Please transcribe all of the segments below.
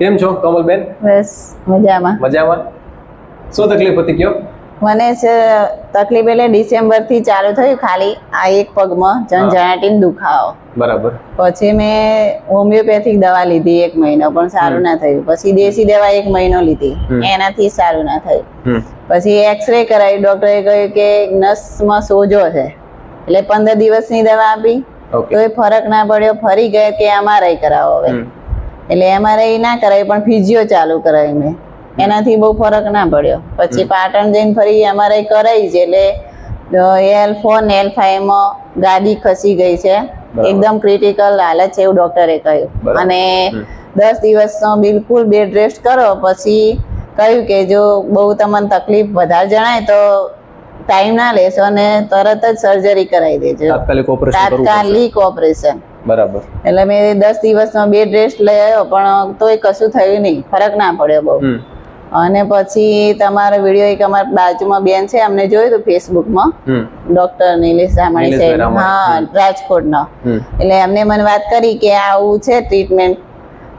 કેમ છો કમલબેન? બસ મજામાં. મજામાં? શું તકલીફ હતી કયો? મને છે તકલીફ એટલે ડિસેમ્બરથી ચાલુ થયું ખાલી આ એક પગમાં જનજનાટીન દુખાવો. બરાબર. પછી મેં હોમિયોપેથિક દવા લીધી એક મહિનો પણ સારું ના થયું. પછી દેશી દવા એક મહિનો લીધી. એનાથી સારું ના થયું. પછી એક્સરે કરાવી ડોક્ટરે કહ્યું કે નસમાં સોજો છે. એટલે પંદર દિવસની દવા આપી. તો એ ફરક ના પડ્યો ફરી ગયા કે એમઆરઆઈ કરાવો હવે. એટલે એમઆરઆઈ ના કરાવી પણ ફિઝિયો ચાલુ કરાવી મેં. એનાથી બહુ ફરક ના પડ્યો. પછી પાટણ જઈને ફરી એમઆરઆઈ કરાવી છે એટલે એલ ફોર ને એલ ફાઈવમાં ગાડી ખસી ગઈ છે. એકદમ ક્રિટિકલ હાલત છે એવું ડોક્ટરે કહ્યું. અને દસ દિવસનો બિલકુલ બેડ રેસ્ટ કરો પછી કહ્યું કે જો બહુ તમને તકલીફ વધારે જણાય તો ટાઈમ ના લેશો અને તરત જ સર્જરી કરાવી દેજો. તાત્કાલિક ઓપરેશન બરાબર. એટલે મેં દસ દિવસનો બેડ રેસ્ટ લઈ આવ્યો પણ તોય કશું થયું નહીં. ફરક ના પડ્યો બહુ. અને પછી તમારો વીડિયો એક અમારા બાજુમાં બેન છે અમને જોયું હતું ફેસબુકમાં ડોક્ટર નિલેશ રામાણી સાહેબ હા રાજકોટનો. એટલે એમને મને વાત કરી કે આવું છે ટ્રીટમેન્ટ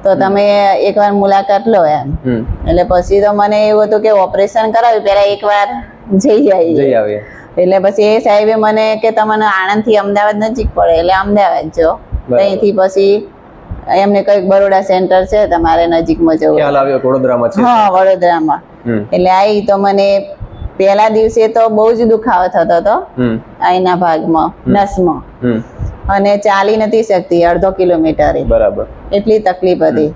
તો તમે એકવાર મુલાકાત લો એમ. એટલે પછી તો મને એવું હતું કે ઓપરેશન કરાવ્યું પહેલા એકવાર જઈ આવી જઈ આવીએ. એટલે પછી એ સાહેબે મને કે તમને આણંદથી અમદાવાદ નજીક પડે એટલે અમદાવાદ જો. ત્યાંથી પછી એમને કંઈક બરોડા સેન્ટર છે તમારે નજીકમાં જવું. ખ્યાલ આવ્યો વડોદરામાં છે? હા વડોદરામાં. એટલે આઈ તો મને પહેલા દિવસે તો બહુ જ દુખાવો થતો હતો. આઈના ભાગમાં નસમાં. અને ચાલી નથી શકતી અડધો કિલોમીટર બરાબર. એટલી તકલીફ હતી.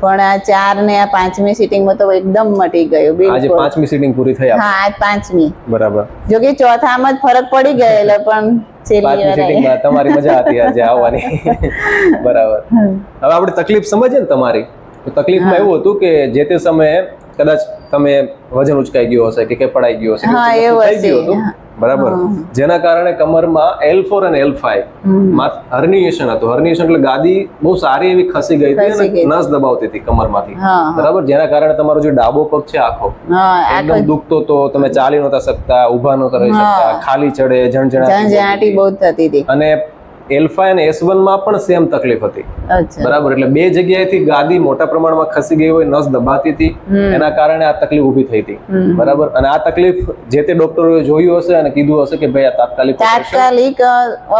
પણ આ ચાર ને આ પાંચમી સિટિંગમાં તો એકદમ મટી ગયું આજે બિલકુલ. પાંચમી સીટિંગ પૂરી થઈ હા આજ પાંચમી. બરાબર. જો કે ચોથામાં જ ફરક પડી ગયેલો પણ તમારી મજા હતી આજે આવવાની. બરાબર. હવે આપણે તકલીફ સમજે ને તમારી. તો તકલીફમાં એવું હતું કે જે તે સમયે કદાચ તમે વજન ઉચકાઈ ગયો હશે કે કે પડાઈ ગયો હશે હા, એવું હતું. બરાબર? જેના કારણે કમરમાં એલ ફોર અને એલ ફાઈવ. હર્નિએશન હતું. હર્નિએશન એટલે ગાદી બહુ સારી એવી ખસી ગઈ હતી અને નસ દબાવતી હતી કમરમાંથી. બરાબર? જેના કારણે તમારો જે ડાબો પગ છે આખો એકદમ દુખતો તો તમે ચાલી નહોતા શકતા ઊભા નહોતા રહી શકતા ખાલી ચડે ઝંઝણાટી બહુ થતી હતી. અને એલ્ફા અને એસ વનમાં પણ સેમ તકલીફ હતી. બરાબર એટલે બે જગ્યાએથી ગાદી મોટા પ્રમાણમાં ખસી ગઈ હોય નસ દબાતી હતી એના કારણે આ તકલીફ ઊભી થઈ હતી. બરાબર અને આ તકલીફ જે તે ડોક્ટરોએ જોયું હશે અને કીધું હશે કે ભાઈ આ તાત્કાલિક તાત્કાલિક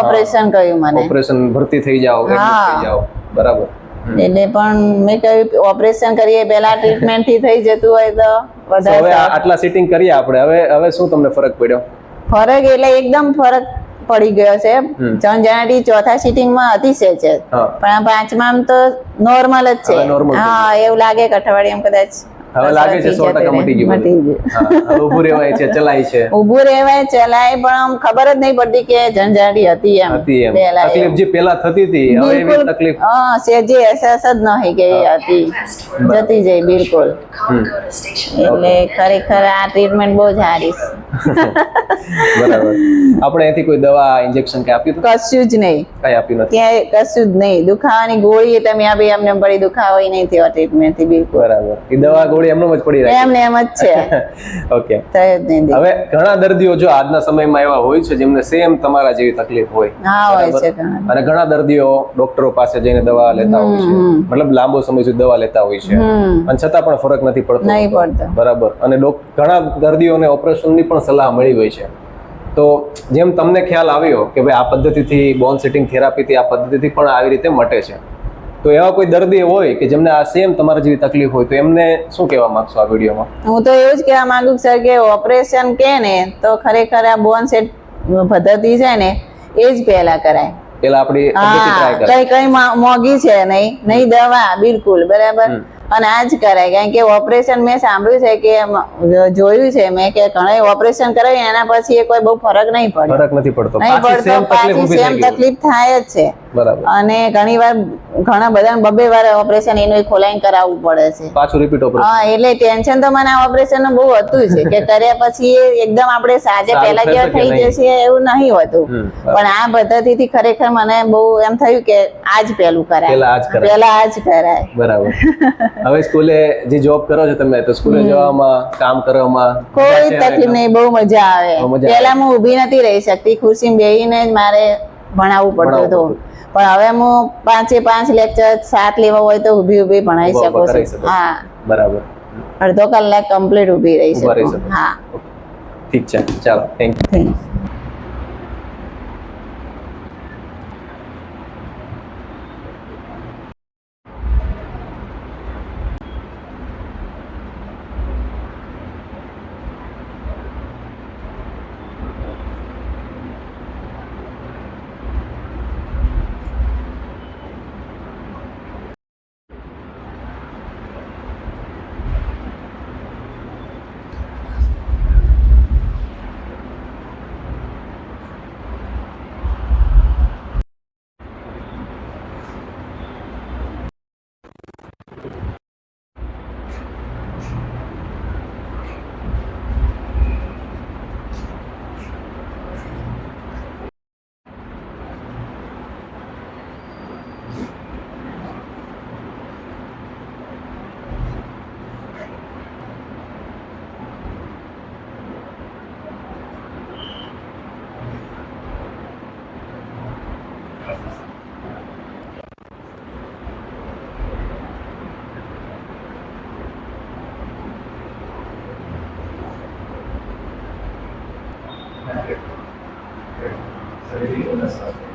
ઓપરેશન કહ્યું મને. ઓપરેશન ભરતી થઈ જાઓ થઈ જાઓ. બરાબર. એટલે પણ મેં કહ્યું ઓપરેશન કરીએ પહેલા ટ્રીટમેન્ટથી થઈ જતું હોય તો વધારે આટલા સિટિંગ કરીએ આપણે. હવે હવે શું તમને ફરક પડ્યો? ફરક એટલે એકદમ ફરક પડી ગયો છે. જનજનાટી ચોથા સિટિંગમાં અતિશય છે. પણ આ પાંચમામાં તો નોર્મલ જ છે. હા એવું લાગે કે એમ કદાચ હવે લાગે છે સો ટકા મટી ગયું મટી ગયું. હવે ઊભું રહેવાય છે ચલાય છે. ઊભું રહેવાય ચલાય પણ આમ ખબર જ નહીં પડતી કે જનજાટી હતી એમ. હતી એમ. તકલીફ જે પેલા થતી હતી હવે એવી તકલીફ. હા સેજે અહેસાસ જ નહીં કે હતી. જતી જઈ બિલકુલ. એટલે ખરેખર આ ટ્રીટમેન્ટ બહુ સારી છે. બરાબર. આપણે અહીંથી કોઈ દવા ઇન્જેક્શન કે આપ્યું કશું જ નહીં. કઈ આપ્યું નથી? ક્યાંય કશું જ નહીં. દુખાવાની ગોળી તમે આપી એમને પડી દુખાવો નહીં થયો ટ્રીટમેન્ટથી બિલકુલ. બરાબર. એ દવા ગોળી એમનું જ પડી રહ્યા એમને એમ જ છે. ઓકે હવે ઘણા દર્દીઓ જો આજના સમયમાં એવા હોય છે જેમને સેમ તમારા જેવી તકલીફ હોય. હા હોય છે અને ઘણા દર્દીઓ ડોક્ટરો પાસે જઈને દવા લેતા હોય છે. મતલબ લાંબો સમય સુધી દવા લેતા હોય છે. અને છતાં પણ ફરક નથી પડતો નહીં પડતો. બરાબર? અને ઘણા દર્દીઓને ઓપરેશનની પણ સલાહ મળી હોય છે. તો જેમ તમને ખ્યાલ આવ્યો કે ભાઈ આ પદ્ધતિથી બોન સેટિંગ થેરાપીથી આ પદ્ધતિથી પણ આવી રીતે મટે છે. તો એવા કોઈ દર્દી હોય કે જેમને આ સેમ તમારા જેવી તકલીફ હોય તો એમને શું કહેવા માંગશો આ વિડીયોમાં? હું તો એવું જ કહેવા માંગુ સર કે ઓપરેશન કે ને તો ખરેખર આ બોન સેટ પદ્ધતિ છે ને એ જ પહેલા કરાય. પેલા આપણી હા કઈ કઈ મોંઘી છે નહીં નહીં દવા બિલકુલ બરાબર? અને આ જ કરાય કારણ કે ઓપરેશન મેં સાંભળ્યું છે કે જોયું છે મેં કે ઘણા ઓપરેશન કરાય એના પછી એ કોઈ બહુ ફરક નહીં પડે. ફરક નથી પડતો. નહીં પડતો પાછી સેમ તકલીફ થાય જ છે. અને ઘણી વાર ઘણા બધા બબે વાર ઓપરેશન એનું ખોલાઈને કરાવવું પડે છે. પાછું રિપીટ ઓપરેશન હા એટલે ટેન્શન તો મને આ ઓપરેશન બહુ હતું છે કે કર્યા પછી એકદમ આપણે સાજે પહેલા જેવા થઈ? જશે એવું નહીં હોતું. પણ આ પદ્ધતિથી ખરેખર મને બહુ એમ થયું કે આજ પહેલું કરાય. પહેલા આ કરાય. પહેલા આજ કરાય. બરાબર. હવે સ્કૂલે જે જોબ કરો છો તમે તો સ્કૂલે જવામાં કામ કરવામાં કોઈ તકલીફ નહીં બહુ મજા આવે. બહુ મજા આવે. પહેલા હું ઊભી નથી રહી શકતી ખુરશી બેહીને જ મારે ભણાવવું પડતું હતું. પણ હવે હું પાંચે પાંચ લેક્ચર સાત લેવા હોય તો ઊભી ઊભી ભણાવી શકું છું. હા. બરાબર. અડધો કલાક કમ્પ્લીટ ઊભી રહી શકું. હા. ઠીક છે. ચાલો thank you thank you. Sorry,